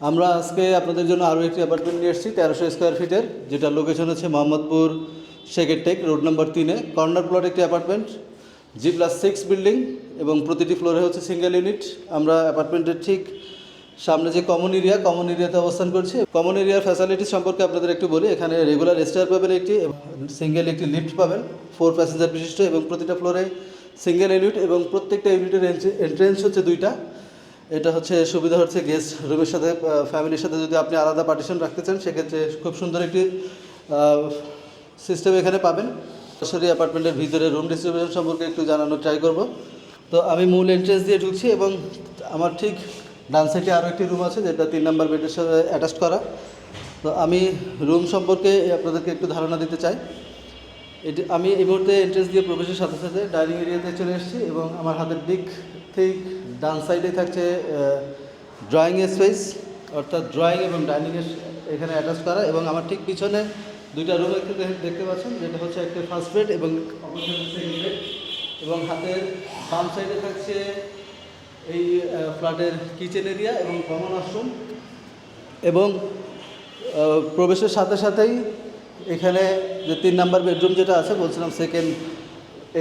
আমরা আজকে আপনাদের জন্য আরও একটি অ্যাপার্টমেন্ট নিয়ে এসেছি, তেরোশো স্কোয়ার ফিটের যেটা লোকেশন হচ্ছে মোহাম্মদপুর শেখের টেক রোড নাম্বার তিনে। কর্নার প্লট একটি apartment G plus six building এবং প্রতিটি ফ্লোরে হচ্ছে সিঙ্গেল ইউনিট আমরা অ্যাপার্টমেন্টের ঠিক সামনে যে কমন এরিয়া কমন এরিয়াতে অবস্থান করছি। কমন এরিয়ার ফ্যাসিলিটি সম্পর্কে আপনাদের একটু বলি, এখানে রেগুলার স্টার পাবেন একটি সিঙ্গেল একটি লিফট পাবেন ফোর প্যাসেঞ্জার বিশিষ্ট এবং প্রতিটা ফ্লোরে সিঙ্গেল ইউনিট এবং প্রত্যেকটা ইউনিটের এন্ট্রেন্স হচ্ছে দুইটা। এটা হচ্ছে সুবিধা হচ্ছে গেস্ট রুমের সাথে ফ্যামিলির সাথে যদি আপনি আলাদা পার্টিশন রাখতে চান, সেক্ষেত্রে খুব সুন্দর একটি সিস্টেম এখানে পাবেন। সরাসরি অ্যাপার্টমেন্টের ভিতরে রুম ডিস্ট্রিবিউশন সম্পর্কে একটু জানানোর ট্রাই করব। তো আমি মূল এন্ট্রেন্স দিয়ে ঢুকছি এবং আমার ঠিক ডান সাইডে আরও একটি রুম আছে, যেটা তিন নাম্বার বেডের সাথে অ্যাটাচ করা। তো আমি রুম সম্পর্কে আপনাদেরকে একটু ধারণা দিতে চাই। এটি, আমি এই মুহূর্তে এন্ট্রেন্স দিয়ে প্রবেশের সাথে সাথে ডাইনিং এরিয়াতে চলে এসেছি এবং আমার হাতের দিক ঠিক ডান সাইডে থাকছে ড্রয়িং স্পেস অর্থাৎ ড্রয়িং এবং ডাইনিংয়ের এখানে অ্যাটাচ করা এবং আমার ঠিক পিছনে দুইটা রুম একটু দেখতে পাচ্ছেন, যেটা হচ্ছে একটা ফার্স্ট বেড এবং সেকেন্ড বেড এবং হাতের বাম সাইডে থাকছে এই ফ্ল্যাটের কিচেন এরিয়া এবং কমন ওয়াশরুম এবং প্রবেশের সাথে সাথেই এখানে যে তিন নাম্বার বেডরুম যেটা আছে, বলছিলাম সেকেন্ড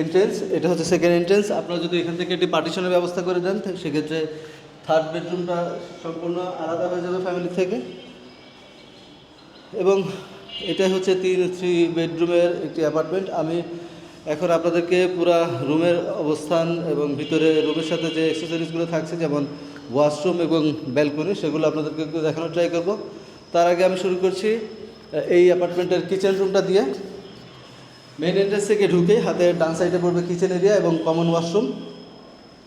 এন্ট্রেন্স এটা হচ্ছে সেকেন্ড এন্ট্রেন্স আপনারা যদি এখান থেকে একটি পার্টিশনের ব্যবস্থা করে দেন সেক্ষেত্রে থার্ড বেডরুমটা সম্পূর্ণ আলাদা হয়ে যাবে ফ্যামিলি থেকে। এবং এটাই হচ্ছে তিন থ্রি বেডরুমের একটি অ্যাপার্টমেন্ট আমি এখন আপনাদেরকে পুরা রুমের অবস্থান এবং ভিতরে রুমের সাথে যে এক্সেসরিজগুলো থাকছে, যেমন ওয়াশরুম এবং ব্যালকনি সেগুলো আপনাদেরকে দেখানোর ট্রাই করব। তার আগে আমি শুরু করছি এই অ্যাপার্টমেন্টের কিচেন রুমটা দিয়ে। মেন এন্ট্রেন্স থেকে ঢুকে হাতের ডান সাইডে পড়বে কিচেন এরিয়া এবং কমন ওয়াশরুম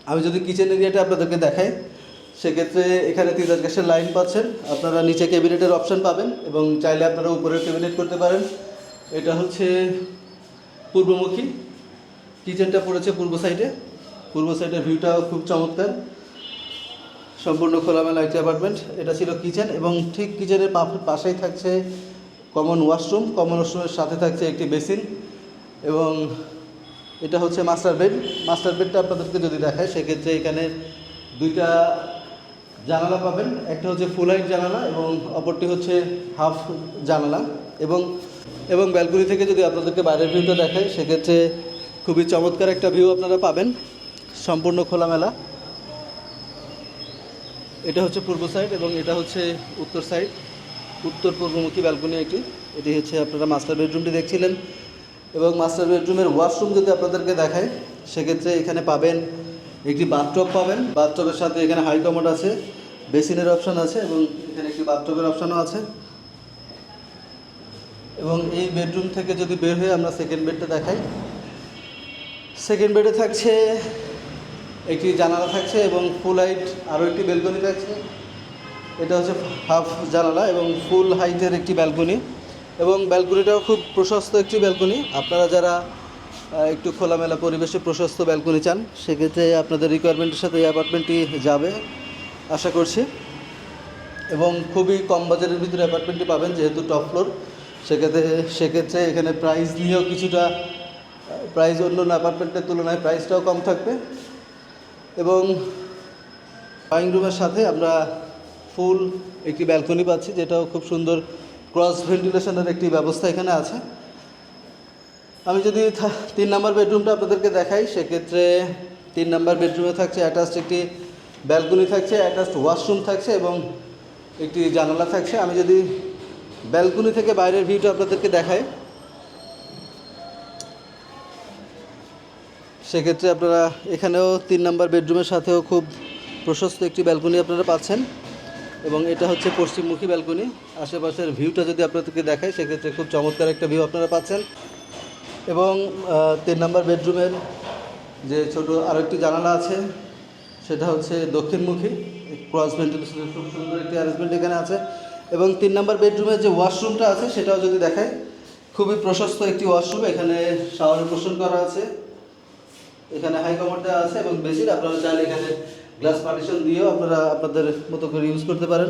আমি যদি কিচেন এরিয়াটা আপনাদেরকে দেখাই, সেক্ষেত্রে এখানে তিতাস গ্যাসের লাইন পাচ্ছেন। আপনারা নিচে ক্যাবিনেটের অপশন পাবেন এবং চাইলে আপনারা উপরে ক্যাবিনেট করতে পারেন। এটা হচ্ছে পূর্বমুখী। কিচেনটা পড়েছে পূর্ব সাইডে পূর্ব সাইডের ভিউটাও খুব চমৎকার। সম্পূর্ণ খোলামেলা একটি অ্যাপার্টমেন্ট এটা ছিল কিচেন এবং ঠিক কিচেনের পাশেই থাকছে কমন ওয়াশরুম কমন ওয়াশরুমের সাথে থাকছে একটি বেসিন এবং এটা হচ্ছে মাস্টার বেড মাস্টার বেডটা আপনাদেরকে যদি দেখায়, সেক্ষেত্রে এখানে দুইটা জানালা পাবেন। একটা হচ্ছে ফুল হাইট জানালা এবং অপরটি হচ্ছে হাফ জানালা। এবং এবং ব্যালকনি থেকে যদি আপনাদেরকে বাইরের ভিউটা দেখায়, সেক্ষেত্রে খুবই চমৎকার একটা ভিউ আপনারা পাবেন। সম্পূর্ণ খোলামেলা। এটা হচ্ছে পূর্ব সাইড এবং এটা হচ্ছে উত্তর সাইড উত্তর পূর্বমুখী ব্যালকনি একটি এটি হচ্ছে আপনারা মাস্টার বেডরুমটি দেখছিলেন। এবং মাস্টার বেডরুমের ওয়াশরুম যদি আপনাদেরকে দেখাই, সেক্ষেত্রে এখানে পাবেন একটি বাথটব পাবেন। বাথটবের সাথে এখানে হাই কমোড আছে বেসিনের অপশান আছে এবং এখানে একটি বাথটবের অপশনও আছে। এবং এই বেডরুম থেকে যদি বের হয়ে আমরা সেকেন্ড বেডটা দেখাই সেকেন্ড বেডে থাকছে একটি জানালা থাকছে এবং ফুল হাইট আরও একটি বেলকনি থাকছে। এটা হচ্ছে হাফ জানালা এবং ফুল হাইটের একটি ব্যালকনি এবং ব্যালকনিটাও খুব প্রশস্ত একটি ব্যালকনি। আপনারা যারা একটু খোলামেলা পরিবেশে প্রশস্ত ব্যালকনি চান, সেক্ষেত্রে আপনাদের রিকোয়ারমেন্টের সাথে এই অ্যাপার্টমেন্টটি যাবে, আশা করছি। এবং খুবই কম বাজারের ভিতরে অ্যাপার্টমেন্টটি পাবেন, যেহেতু টপ ফ্লোর সেক্ষেত্রে সেক্ষেত্রে এখানে প্রাইস নিয়েও কিছুটা প্রাইস অন্য অ্যাপার্টমেন্টের তুলনায় প্রাইসটাও কম থাকবে। এবং ড্রয়িং রুমের সাথে আমরা ফুল একটি ব্যালকনি পাচ্ছি, যেটাও খুব সুন্দর ক্রস ভেন্টিলেশনের একটি ব্যবস্থা এখানে আছে। আমি যদি তিন নাম্বার বেডরুমটা আপনাদেরকে দেখাই, সেক্ষেত্রে তিন নাম্বার বেডরুমে থাকছে অ্যাটাচড একটি ব্যালকনি থাকছে, অ্যাটাচড ওয়াশরুম থাকছে এবং একটি জানালা থাকছে। আমি যদি ব্যালকনি থেকে বাইরের ভিউটা আপনাদেরকে দেখাই, সেক্ষেত্রে আপনারা এখানেও তিন নাম্বার বেডরুমের সাথেও খুব প্রশস্ত একটি ব্যালকনি আপনারা পাচ্ছেন। এবং এটা হচ্ছে পশ্চিমমুখী ব্যালকনি। আশেপাশের ভিউটা যদি আপনাদেরকে দেখায় সেক্ষেত্রে খুব চমৎকার একটা ভিউ আপনারা পাচ্ছেন। এবং তিন নম্বর বেডরুমের যে ছোট আরও একটি জানালা আছে, সেটা হচ্ছে দক্ষিণমুখী। ক্রস ভেন্টিলেশনের খুব সুন্দর একটি অ্যারেঞ্জমেন্ট এখানে আছে। এবং তিন নাম্বার বেডরুমের যে ওয়াশরুমটা আছে, সেটাও যদি দেখায় খুবই প্রশস্ত একটি ওয়াশরুম এখানে শাওয়ার পোষণ করা আছে। এখানে হাই আছে এবং বেসিন, আপনারা চাইলে এখানে গ্লাস পার্টিশন দিয়েও আপনারা আপনাদের মতো করে ইউজ করতে পারেন।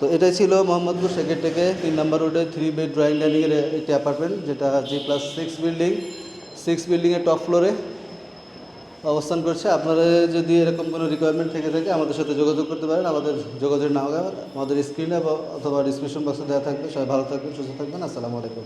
তো এটাই ছিল মোহাম্মদপুর সেকেন্ড থেকে তিন নাম্বার রোডে থ্রি বেড ড্রয়িং ডাইনিংয়ের একটি অ্যাপার্টমেন্ট যেটা G plus six building six বিল্ডিংয়ের টপ ফ্লোরে অবস্থান করছে। আপনারা যদি এরকম কোনো রিকোয়ারমেন্ট থেকে থাকে আমাদের সাথে যোগাযোগ করতে পারেন। আমাদের যোগাযোগের নাম আমাদের স্ক্রিনে অথবা ডিসক্রিপশন বক্সে দেওয়া থাকবে। সবাই ভালো থাকবেন, সুস্থ থাকবেন। আসসালামু আলাইকুম।